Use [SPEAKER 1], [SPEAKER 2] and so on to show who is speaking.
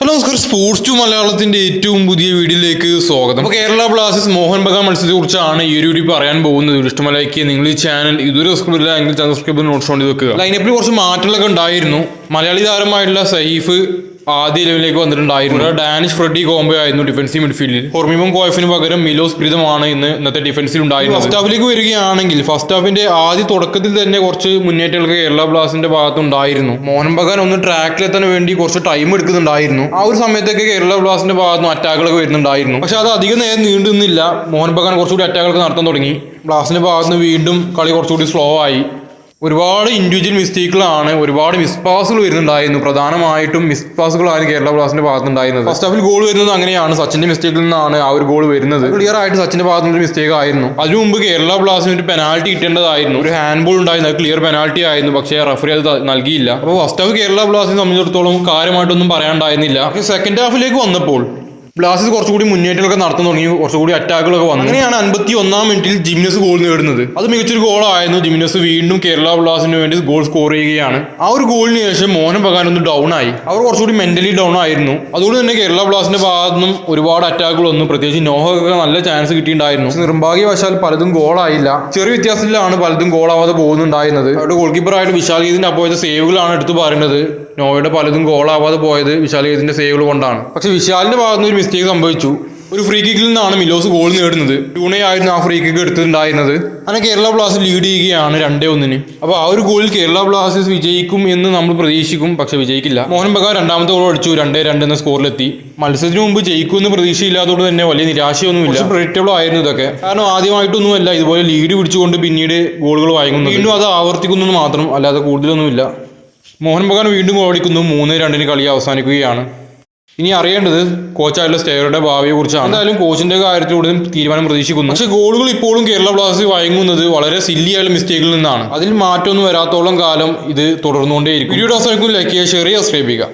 [SPEAKER 1] Hello നമസ്കാരം. Sports to മലയാളത്തിന്റെ ഏറ്റവും പുതിയ വീഡിയോയിലേക്ക് സ്വാഗതം. അപ്പോൾ കേരള ബ്ലാസ്റ്റേഴ്സ് മോഹൻ ബഗാൻ മത്സരത്തെ കുറിച്ചാണ് ഈ ഒരു വീഡിയോ പറയാൻ പോകുന്നത്. ഇഷ്ടമലയ്ക്ക് നിങ്ങൾ ഈ ചാനൽ ഇതുവരെ സബ്സ്ക്രൈബ് ഇല്ല എങ്കിൽ ചാനൽ സബ്സ്ക്രൈബ് നോട്ട്സ് കൊണ്ട് വെക്കുക ലൈനപ്പിൽ കുറച്ച് മാറ്റങ്ങളൊക്കെ ഉണ്ടായിരുന്നു. മലയാളി താരമായിട്ടുള്ള സഹീഫ് ആദ്യ ഇലവനിലേക്ക് വന്നിട്ടുണ്ടായിരുന്നു. ഡാനിഷ് ഫ്രെഡി കോംബോ ആയിരുന്നു ഡിഫൻസീവ് മിഡ്ഫീൽഡിൽ ഹോർമിമം കോയഫിന് പകരം മിലോസ് പ്രീതമാണ് ഇന്ന് ഇന്നത്തെ ഡിഫൻസിൽ ഉണ്ടായിരുന്നത്. ഫസ്റ്റ് ഹാഫിലേക്ക് വരികയാണെങ്കിൽ ഫസ്റ്റ് ഹാഫിന്റെ ആദ്യ തുടക്കത്തിൽ തന്നെ കുറച്ച് മുന്നേറ്റങ്ങൾക്ക് കേരള ബ്ലാസ്റ്റിന്റെ ഭാഗത്തുണ്ടായിരുന്നു മോഹൻ ബഗാൻ ഒന്ന് ട്രാക്കിലെത്താൻ വേണ്ടി കുറച്ച് ടൈം എടുക്കുന്നുണ്ടായിരുന്നു. ആ ഒരു സമയത്തൊക്കെ കേരള ബ്ലാസ്റ്റിന്റെ ഭാഗത്ത് നിന്ന് അറ്റാക്കുകളൊക്കെ വരുന്നുണ്ടായിരുന്നു. പക്ഷെ അത് അധികം നേരം നീണ്ടു നിന്നില്ല മോഹൻ ബഗാൻ കുറച്ചുകൂടി അറ്റാക്കുകൾ നടത്താൻ തുടങ്ങി. ബ്ലാസ്റ്റിന്റെ ഭാഗത്ത് നിന്ന് വീണ്ടും കളി കുറച്ചുകൂടി സ്ലോ ആയി. ഒരുപാട് ഇൻഡിവിജ്വൽ മിസ്റ്റേക്കുകളാണ് ഒരുപാട് മിസ്പാസുകൾ വരുന്നുണ്ടായിരുന്നു. പ്രധാനമായിട്ടും മിസ്പാസുകളാണ് കേരള ബ്ലാസ്റ്റിന്റെ ഭാഗത്തുണ്ടായിരുന്നത് ഫസ്റ്റ് ഹാഫിൽ ഗോൾ വരുന്നത് അങ്ങനെയാണ്. സച്ചിന്റെ മിസ്റ്റേക്കിൽ നിന്നാണ് ആ ഒരു ഗോൾ വരുന്നത്. ക്ലിയർ ആയിട്ട് സച്ചിന്റെ ഭാഗത്ത് നിന്ന് ഒരു മിസ്റ്റേക്ക് ആയിരുന്നു. അതിനു മുമ്പ് കേരള ബ്ലാസ്റ്റിന് ഒരു പെനാൽറ്റി കിട്ടേണ്ടതായിരുന്നു. ഒരു ഹാൻഡ് ബോൾ ഉണ്ടായിരുന്നു. അത് ക്ലിയർ പെനാൽറ്റി ആയിരുന്നു. പക്ഷേ റഫറി അത് നൽകിയില്ല. അപ്പോൾ ഫസ്റ്റ് ഹാഫ് കേരള ബ്ലാസ്റ്റിനെ സംബന്ധിച്ചിടത്തോളം കാര്യമായിട്ടൊന്നും പറയാണ്ടായിരുന്നില്ല പക്ഷേ സെക്കൻഡ് ഹാഫിലേക്ക് വന്നപ്പോൾ ബ്ലാസ്റ്റേഴ്സ് കുറച്ചുകൂടി മുന്നേറ്റങ്ങളൊക്കെ നടത്താൻ തുടങ്ങി. കുറച്ചുകൂടി അറ്റാക്കുകളൊക്കെ വന്നു. അങ്ങനെയാണ് അൻപത്തി ഒന്നാം മിനിറ്റിൽ ജിമിനസ് ഗോൾ നേടുന്നത്. അത് മികച്ചൊരു ഗോളായിരുന്നു ജിമിനസ് വീണ്ടും കേരള ബ്ലാസ്റ്റിന് വേണ്ടി ഗോൾ സ്കോർ ചെയ്യുകയാണ്. ആ ഒരു ഗോളിന് ശേഷം മോഹൻ ബഗാൻ ഒന്ന് ഡൗൺ ആയി. അവർ കുറച്ചുകൂടി മെന്റലി ഡൗൺ ആയിരുന്നു. അതുകൊണ്ട് തന്നെ കേരള ബ്ലാസ്റ്റിന്റെ ഭാഗത്തു നിന്നും ഒരുപാട് അറ്റാക്കുകൾ വന്നു. പ്രത്യേകിച്ച് നോഹൊക്കെ നല്ല ചാൻസ് കിട്ടിയിട്ടുണ്ടായിരുന്നു. നിർഭാഗ്യവശാൽ പലതും ഗോളായില്ല ചെറിയ വ്യത്യാസത്തിലാണ് പലതും ഗോളാവാതെ പോകുന്നുണ്ടായിരുന്നത്. അവരുടെ ഗോൾ കീപ്പറായിട്ട് വിശാൽ ഗീതിന്റെ അപ്പോഴത്തെ സേവുകളാണ് എടുത്തു പറയുന്നത്. നോയുടെ പലതും ഗോളാവാതെ പോയത് വിശാൽ ഗീതിന്റെ സേവുകൾ കൊണ്ടാണ്. പക്ഷെ വിശാലിന്റെ ഭാഗത്ത് നിന്ന് ഒരു മിസ്റ്റേക്ക് സംഭവിച്ചു. ഒരു ഫ്രീ കിക്കിൽ നിന്നാണ് മിലോസ് ഗോൾ നേടുന്നത്. ടൂണയായിരുന്നു ആ ഫ്രീ കിക്ക് എടുത്തിട്ടുണ്ടായിരുന്നത്. അങ്ങനെ കേരള ബ്ലാസ്റ്റേഴ്സ് ലീഡ് ചെയ്യുകയാണ് രണ്ടേ ഒന്നിന്. അപ്പോൾ ആ ഒരു ഗോളിൽ കേരള ബ്ലാസ്റ്റേഴ്സ് വിജയിക്കും എന്ന് നമ്മൾ പ്രതീക്ഷിക്കും പക്ഷെ വിജയിക്കില്ല. മോഹൻ ബഗാൻ രണ്ടാമത്തെ ഗോൾ അടിച്ചു രണ്ടേ രണ്ട് എന്ന സ്കോറിലെത്തി മത്സരത്തിന് മുമ്പ് ജയിക്കുമെന്ന് പ്രതീക്ഷയില്ലാത്തതുകൊണ്ട് തന്നെ വലിയ നിരാശയൊന്നുമില്ല. പ്രിഡിക്റ്റബിൾ ആയിരുന്നു ഇതൊക്കെ. കാരണം ആദ്യമായിട്ടൊന്നുമല്ല ഇതുപോലെ ലീഡ് പിടിച്ചുകൊണ്ട് പിന്നീട് ഗോളുകൾ വാങ്ങുന്നു വീണ്ടും അത് ആവർത്തിക്കുന്നു മാത്രം അല്ലാതെ കൂടുതലൊന്നുമില്ല. മോഹൻ ബഗാൻ വീണ്ടും ഗോൾ അടിക്കുന്നു മൂന്ന് രണ്ടിന് കളി അവസാനിക്കുകയാണ്. ഇനി അറിയേണ്ടത് കോച്ചായുള്ള സ്റ്റേയറുടെ ഭാവിയെ കുറിച്ചാണ്. എന്തായാലും കോച്ചിന്റെ കാര്യത്തിലൂടെ തീരുമാനം പ്രതീക്ഷിക്കുന്നു. പക്ഷേ ഗോളുകൾ ഇപ്പോഴും കേരള ബ്ലാസ്റ്റേഴ്സ് വഴങ്ങുന്നത് വളരെ സില്ലിയായ മിസ്റ്റേക്കിൽ നിന്നാണ്. അതിൽ മാറ്റമൊന്നും വരാത്തോളം കാലം ഇത് തുടർന്നുകൊണ്ടേയിരിക്കും. വീഡിയോ അവസാനിക്കും ലൈക്ക് ചെയ്യുക ഷെയർ ചെയ്യുക സബ്സ്ക്രൈബ് ചെയ്യുക